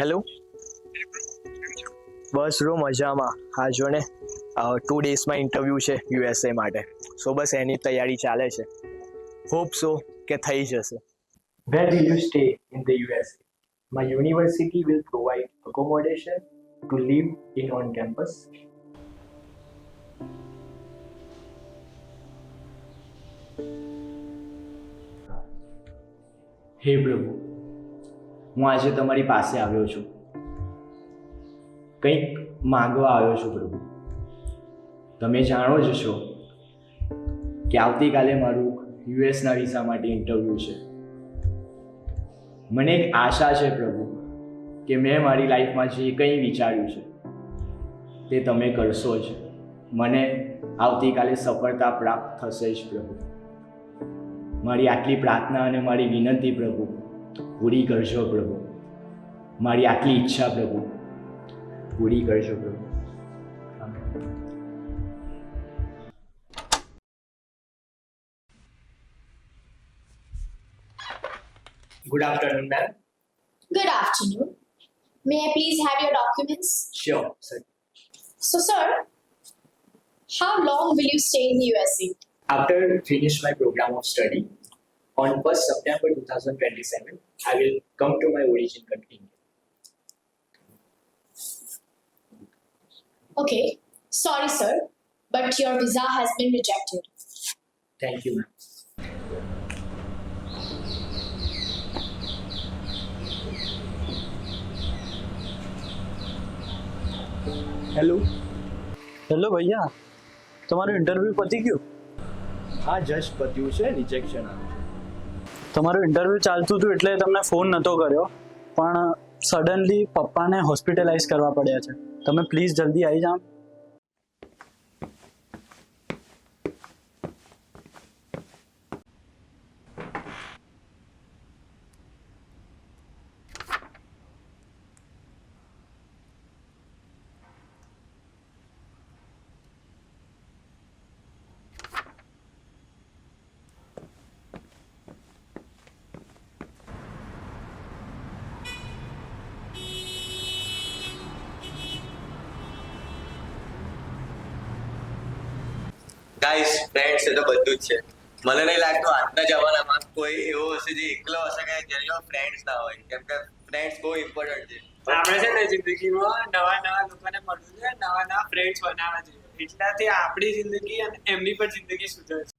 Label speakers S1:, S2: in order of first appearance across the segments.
S1: Hello બસ row મજામાં હા જો ને ટુ ડેઝમાં ઇન્ટરવ્યૂ છે યુએસએ માટે સો બસ એની તૈયારી ચાલે છે હોપ સો કે થઈ જશે Where will you stay in the USA? My university will provide accommodation to live in on campus.
S2: હે પ્રભુ હું આજે તમારી પાસે આવ્યો છું. કંઈક માંગવા આવ્યો છું પ્રભુ. તમે જાણો જ છો કે આવતીકાલે મારું યુએસના વિઝા માટે ઇન્ટરવ્યૂ છે. મને એક આશા છે પ્રભુ કે મેં મારી લાઈફમાં જે કંઈ વિચાર્યું છે તે તમે કરશો જ. મને આવતીકાલે સફળતા પ્રાપ્ત થશે જ પ્રભુ. મારી આટલી પ્રાર્થના અને મારી વિનંતી પ્રભુ પૂરી કરજો પ્રભુ મારી આટલી ઈચ્છા પ્રભુ પૂરી કરજો પ્રભુ
S1: Good afternoon, ma'am.
S3: Good afternoon. May I please have your documents?
S1: Sure, sir.
S3: So, sir, how long will you stay in the USA?
S1: After finish my program of study, on 1st September 2027, I will come to my origin country.
S3: Okay, sorry, sir, but your visa has been rejected.
S1: Thank you, ma'am.
S4: Hello hello ભૈયા તમારું interview પતી ગયું
S2: હા just પત્યું છે rejection આવ્યું છે
S4: તમારું interview ચાલતું હતું એટલે તમને ફોન નહોતો કર્યો. પણ સડનલી પપ્પાને હોસ્પિટલાઇઝ કરવા પડ્યા છે. તમે પ્લીઝ જલ્દી આવી જાઓ.
S5: ગાઈસ ફ્રેન્ડ્સ એ તો બધું જ છે. મને નહીં લાગતું આજના જમાનામાં કોઈ એવો હશે જે એકલો હશે કે જેનો ફ્રેન્ડ્સ ના હોય. કેમ કે ફ્રેન્ડ્સ બહુ ઇમ્પોર્ટન્ટ છે.
S6: આપણે છે ને જિંદગીમાં નવા નવા લોકોને મળવું જોઈએ, નવા નવા ફ્રેન્ડ્સ બનાવવા જોઈએ. એટલાથી આપણી જિંદગી અને એમની પણ જિંદગી સુધરશે.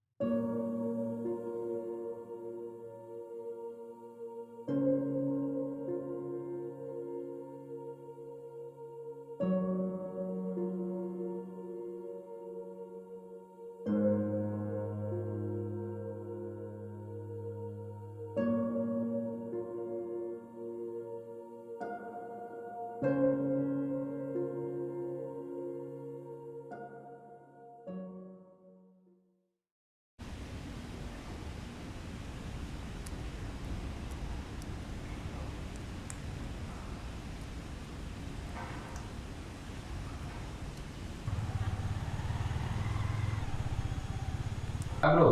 S7: આપણો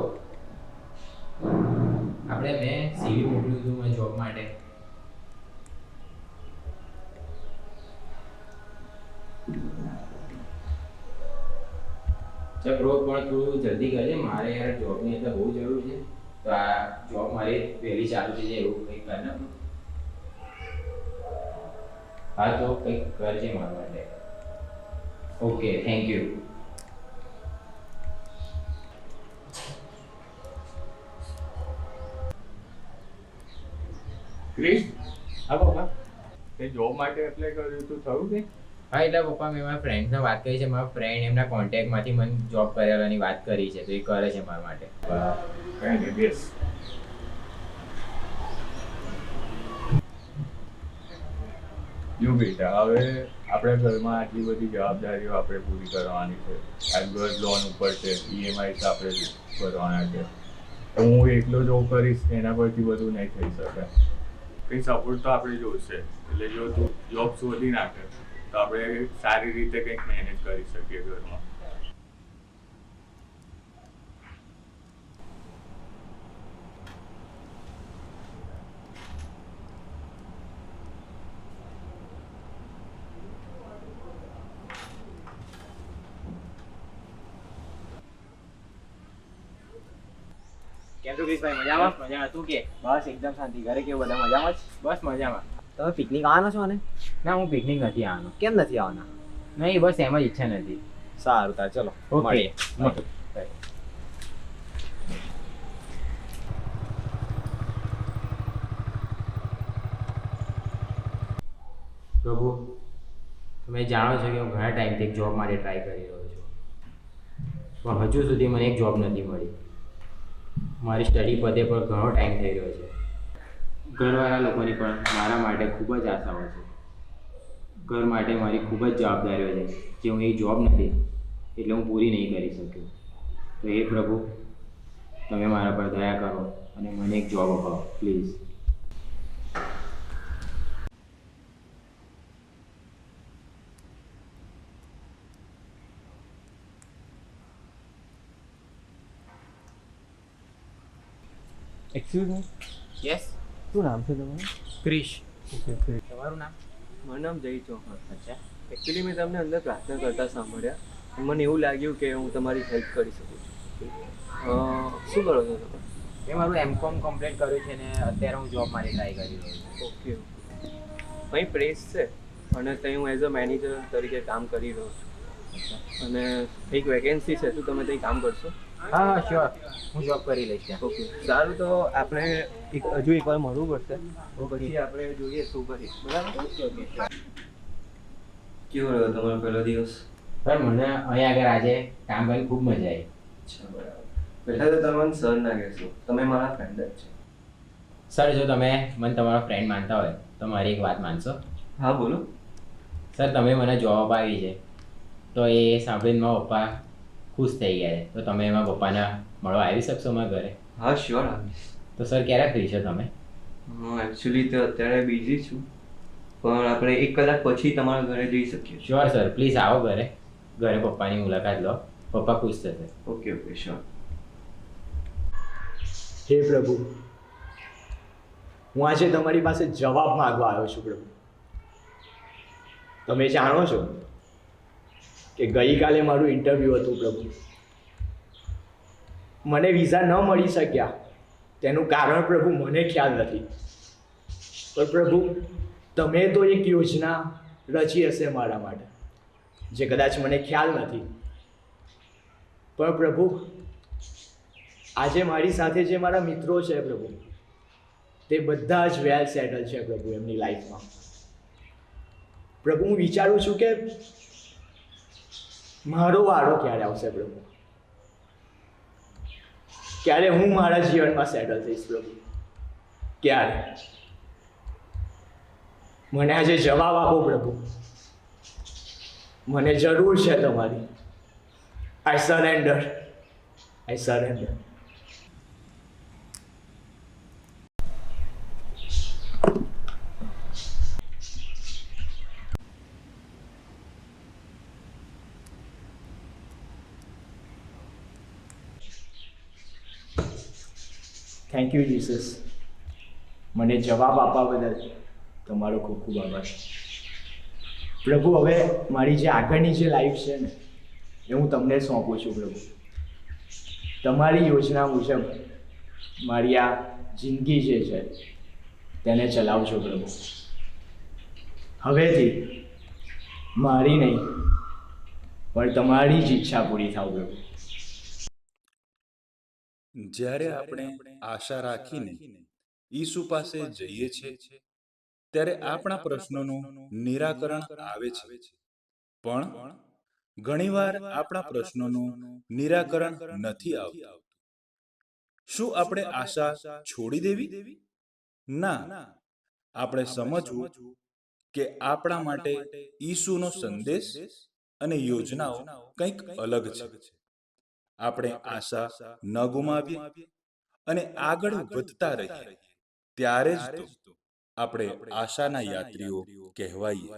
S7: આપણે મેં સીવી મોકલ્યું હતું મેં જોબ માટે. ચાલ બ્રો પણ થોડું જલ્દી કરજે. મારે યાર જોબની એટલે બહુ જરૂર છે. તો આ જોબ મારી પહેલી ચાલુ થઈ જાય એવું કંઈક કર હા, તો કંઈક કરજે મારા માટે. Okay thank you
S8: Krish? હા પપ્પા. તે જોબ માટે એપ્લાય કર્યું તું થયું કે?
S7: હા એટલે પપ્પા મેં મારા ફ્રેન્ડને વાત કરી છે. મારા ફ્રેન્ડ એમના કોન્ટેક્ટમાંથી મને જોબ કરેલાની વાત કરી છે તો એ કરે છે મારા માટે.
S8: કઈ નહીં બેસ. જો બેટા હવે આપણે ઘરમાં આટલી બધી જવાબદારીઓ આપણે પૂરી કરવાની છે. આ ઘર લોન ઉપર છે ઈએમઆઈ આપણે ભરવાના છે. હું એકલો જો કરીશ એના પરથી બધું નહીં થઈ શકે. કંઈ સપોર્ટ તો આપણે જોઈશે એટલે જો તું જોબ શોધી નાખે, તો આપણે સારી રીતે કંઈક મેનેજ કરી શકીએ ઘરમાં.
S7: કેમ છો ક્રિશભાઈ? મજામાં?
S2: મજા તું કે? બસ એકદમ શાંતિ. ઘરે કેવું? બધા મજામાં જ?
S7: બસ મજામાં.
S2: તમે પિકનિક આવવાના છો ને
S7: ના હું પિકનિક નથી આવવાનો
S2: કેમ નથી આવવાના
S7: નહીં બસ એમ જ ઈચ્છા નથી.
S2: સારું તાર ચલો મળીએ.
S7: પ્રભુ તમે જાણો છો કે હું ઘણા ટાઈમથી એક જોબ માટે ટ્રાય કરી રહ્યો છું. પણ હજુ સુધી મને એક જોબ નથી મળી. મારી સ્ટડી પદે પણ ઘણો ટાઈમ થઈ રહ્યો છે. ઘરવાળા લોકોની પણ મારા માટે ખૂબ જ આશાઓ છે. ઘર માટે મારી ખૂબ જ જવાબદારીઓ છે જે હું એ જોબ નથી, એટલે હું પૂરી નહીં કરી શક્યો. તો એ પ્રભુ, તમે મારા પર દયા કરો અને મને એક જોબ અપાવો પ્લીઝ
S6: એક્સક્યુઝ મી
S7: યસ
S6: શું નામ છે તમારું?
S7: ક્રિશ.
S6: ઓકે
S7: તમારું નામ?
S6: મારું નામ જય ચૌહાણ
S7: અચ્છા.
S6: એકચ્યુઅલી મેં તમને અંદર પ્રાર્થના કરતા સાંભળ્યા. મને એવું લાગ્યું કે હું તમારી હેલ્પ કરી શકું છું. શું કરો છો તમે?
S7: મેં મારું એમ કોમ કમ્પ્લીટ કર્યું છે ને અત્યારે હું જોબ માટે ટ્રાય કરી રહ્યો છું.
S6: ઓકે અહીં પ્રેસ છે અને ત્યાં હું એઝ અ મેનેજર તરીકે કામ કરી રહ્યો છું. અને એક વેકેન્સી છે શું તમે ત્યાં કામ કરશો?
S7: હા હા શ્યોર હું જોબ કરી લઈશ ત્યાં.
S6: ઓકે સારું તો આપણે એક હજુ એકવાર મળવું પડશે. તો પછી આપણે જોઈએ શું કરીશ બરાબર? કેવો રહ્યો તમારો પહેલો દિવસ?
S7: સર મને અહીંયા આગળ આજે કામ કરીને ખૂબ મજા આવી.
S6: અચ્છા બરાબર. પહેલાં તો તમને મને સર ના કહેશો. તમે મારા ફ્રેન્ડ જ છો.
S7: સર જો તમે મને તમારો ફ્રેન્ડ માનતા હોય તો મારી એક વાત માનશો?
S6: હા બોલો.
S7: સર તમે મને જોબ આવી છે તો એ સાંભળીને મારા પપ્પા ખુશ થઈ ગયા છે. તો તમે એમાં પપ્પાના મળવા આવી શકશો મારા ઘરે?
S6: હા શ્યોર આવીશ.
S7: તો સર ક્યારે ફ્રી છો તમે?
S6: હા એકચ્યુઅલી તો અત્યારે બિઝી છું. પણ આપણે એક કલાક પછી તમારા ઘરે જઈ શકીએ
S7: શ્યોર સર પ્લીઝ આવો ઘરે. ઘરે પપ્પાની મુલાકાત લો. પપ્પા ખુશ થશે.
S6: ઓકે ઓકે શ્યોર
S2: હે પ્રભુ હું આજે તમારી પાસે જવાબ માંગવા આવ્યો છું પ્રભુ. તમે જાણો છો કે ગઈકાલે મારું ઇન્ટરવ્યૂ હતું પ્રભુ. મને વિઝા ન મળી શક્યા. તેનું કારણ પ્રભુ મને ખ્યાલ નથી. પણ પ્રભુ, તમે તો એક યોજના રચી હશે મારા માટે, જે કદાચ મને ખ્યાલ નથી. પણ પ્રભુ, આજે મારી સાથે જે મારા મિત્રો છે પ્રભુ, તે બધા જ વેલ સેટલ છે પ્રભુ એમની લાઈફમાં પ્રભુ, હું વિચારું છું કે મારો વારો ક્યારે આવશે, પ્રભુ? ક્યારે હું મારા જીવનમાં સેટલ થઈશ, પ્રભુ? ક્યારે? મને આજે જવાબ આપો, પ્રભુ. મને જરૂર છે તમારી. I surrender I surrender thank you Jesus મને જવાબ આપવા બદલ તમારો ખૂબ ખૂબ આભાર. પ્રભુ, હવે મારી જે આગળની જે લાઈફ છે ને, એ હું તમને સોંપું છું, પ્રભુ. તમારી યોજના મુજબ મારી આ જિંદગી જે છે, તેને ચલાવજો, પ્રભુ. હવેથી મારી નહીં, પણ તમારી જ ઈચ્છા પૂરી થાવ, પ્રભુ.
S9: જ્યારે આપણે આશા રાખીને ઈસુ પાસે જઈએ છીએ ત્યારે આપણા પ્રશ્નોનું નિરાકરણ આવે છે. પણ ઘણીવાર આપણા પ્રશ્નોનું નિરાકરણ નથી આવતું. શું આપણે આશા છોડી દેવી? ના. આપણે સમજવું કે આપણા માટે ઈસુનો સંદેશ અને યોજનાઓ કંઈક અલગ છે. આપણે આશા ન ગુમાવીએ અને આગળ વધતા રહીએ. ત્યારે જ તો આપણે આશાના યાત્રીઓ કહેવાઈએ.